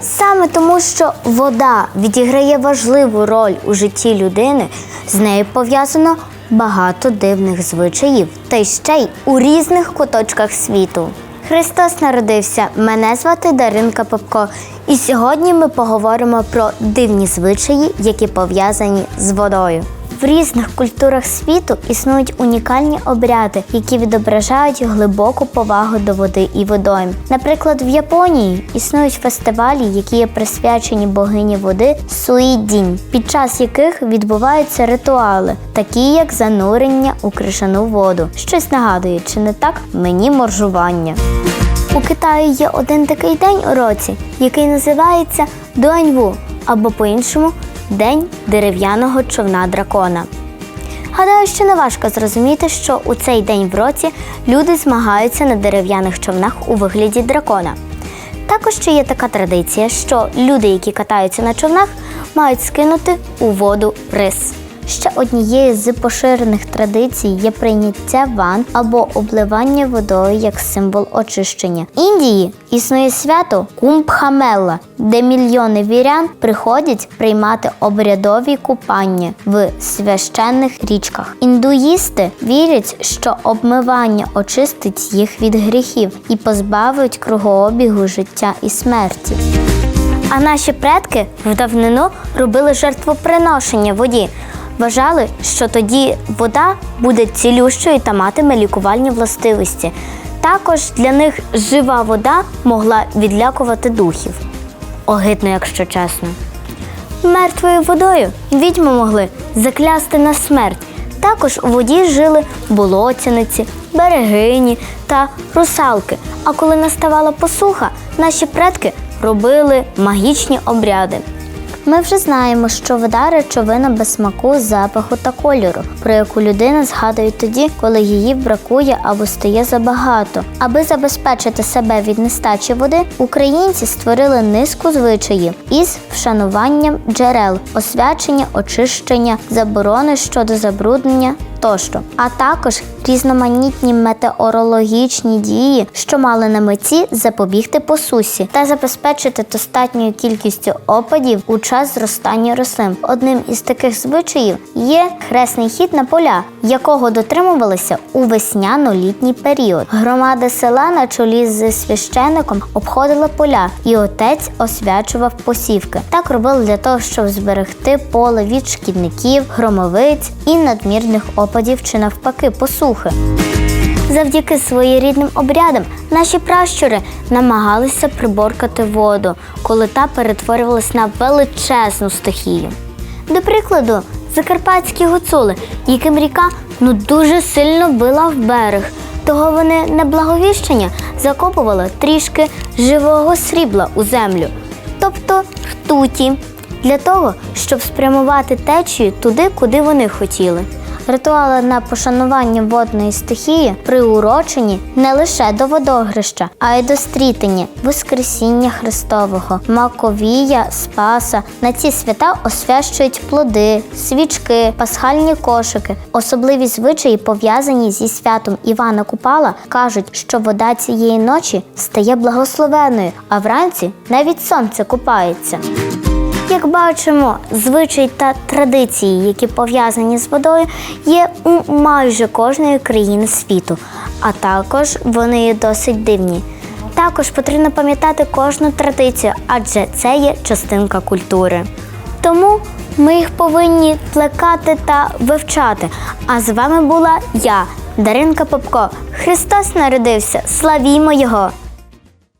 Саме тому, що вода відіграє важливу роль у житті людини, з нею пов'язано багато дивних звичаїв, та й ще й у різних куточках світу. Христос народився. Мене звати Даринка Попко. І сьогодні ми поговоримо про дивні звичаї, які пов'язані з водою. В різних культурах світу існують унікальні обряди, які відображають глибоку повагу до води і водойм. Наприклад, в Японії існують фестивалі, які є присвячені богині води Суїдінь, під час яких відбуваються ритуали, такі як занурення у крижану воду. Щось нагадує, чи не так мені моржування. У Китаї є один такий день у році, який називається Дуаньву, або по-іншому День дерев'яного човна дракона. Гадаю, що не важко зрозуміти, що у цей день в році люди змагаються на дерев'яних човнах у вигляді дракона. Також ще є така традиція, що люди, які катаються на човнах, мають скинути у воду рис. Ще однією з поширених традицій є прийняття ван або обливання водою як символ очищення. В Індії існує свято Кумбхамелла, де мільйони вірян приходять приймати обрядові купання в священних річках. Індуїсти вірять, що обмивання очистить їх від гріхів і позбавить кругообігу життя і смерті. А наші предки в давнину робили жертвоприношення воді. Вважали, що тоді вода буде цілющою та матиме лікувальні властивості. Також для них жива вода могла відлякувати духів. Огидно, якщо чесно. Мертвою водою відьми могли заклясти на смерть. Також у воді жили болотяниці, берегині та русалки. А коли наставала посуха, наші предки робили магічні обряди. Ми вже знаємо, що вода речовина без смаку, запаху та кольору, про яку людина згадує тоді, коли її бракує або стає забагато. Аби забезпечити себе від нестачі води, українці створили низку звичаїв із вшануванням джерел, освячення, очищення, заборони щодо забруднення. Тощо, а також різноманітні метеорологічні дії, що мали на меті запобігти посусі та забезпечити достатньою кількістю опадів у час зростання рослин. Одним із таких звичаїв є хресний хід на поля, якого дотримувалися у весняно-літній період. Громада села на чолі з священником обходила поля, і отець освячував посівки. Так робили для того, щоб зберегти поле від шкідників, громовиць і надмірних опадів чи навпаки посухи. Завдяки своєрідним обрядам наші пращури намагалися приборкати воду, коли та перетворювалась на величезну стихію. До прикладу, закарпатські гуцули, яким ріка ну дуже сильно била в берег. Того вони на благовіщення закопували трішки живого срібла у землю, тобто ртуті, для того, щоб спрямувати течію туди, куди вони хотіли. Ритуали на пошанування водної стихії приурочені не лише до водогрища, а й до стрітення, Воскресіння Христового, Маковія, Спаса. На ці свята освящують плоди, свічки, пасхальні кошики. Особливі звичаї, пов'язані зі святом Івана Купала, кажуть, що вода цієї ночі стає благословенною, а вранці навіть сонце купається. Як бачимо, звичаї та традиції, які пов'язані з водою, є у майже кожної країни світу, а також вони є досить дивні. Також потрібно пам'ятати кожну традицію, адже це є частинка культури. Тому ми їх повинні плекати та вивчати. А з вами була я, Даринка Попко. Христос народився! Славімо Його!